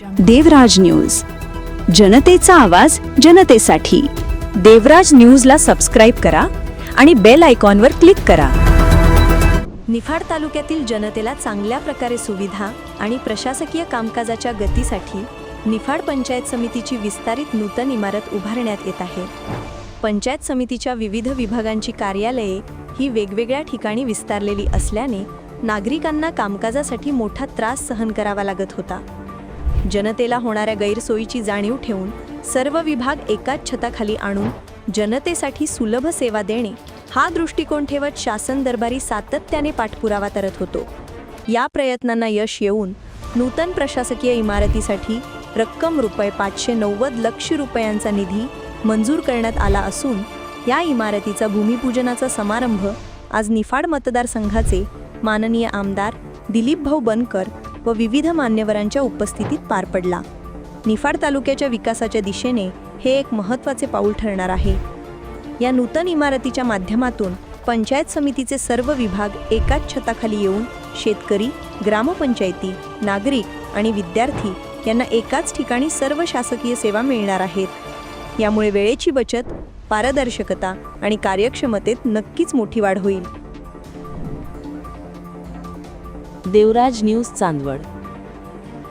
देवराज news. जनतेचा आवाज जनतेसाठी. देवराज न्यूजला सबस्क्राईब करा आणि बेल आयकॉनवर क्लिक करा. निफाड तालुक्यातील जनतेला चांगल्या प्रकारे सुविधा आणि प्रशासकीय कामकाजाच्या गतीसाठी निफाड पंचायत समितीची विस्तारित नूतन इमारत उभारण्यात येत आहे. पंचायत समितीच्या विविध विभागांची कार्यालये ही वेगवेगळ्या ठिकाणी विस्तारलेली असल्याने नागरिकांना कामकाजासाठी मोठा त्रास सहन करावा लागत होता. जनतेला होणाऱ्या गैरसोयीची जाणीव ठेवून सर्व विभाग एकाच छताखाली आणून जनतेसाठी सुलभ सेवा देणे हा दृष्टिकोन ठेवत शासन दरबारी सातत्याने पाठपुरावा करत होतो. या प्रयत्नांना यश येऊन नूतन प्रशासकीय इमारतीसाठी रक्कम रुपये पाचशे नव्वद लक्ष रुपयांचा निधी मंजूर करण्यात आला असून या इमारतीचा भूमिपूजनाचा समारंभ आज निफाड मतदारसंघाचे माननीय आमदार दिलीपभाऊ बनकर व विविध मान्यवरांच्या उपस्थितीत पार पडला. निफाड तालुक्याच्या विकासाच्या दिशेने हे एक महत्त्वाचे पाऊल ठरणार आहे. या नूतन इमारतीच्या माध्यमातून पंचायत समितीचे सर्व विभाग एकाच छताखाली येऊन शेतकरी ग्रामपंचायती नागरिक आणि विद्यार्थी यांना एकाच ठिकाणी सर्व शासकीय सेवा मिळणार आहेत. यामुळे वेळेची बचत पारदर्शकता आणि कार्यक्षमतेत नक्कीच मोठी वाढ होईल. देवराज न्यूज चांदवड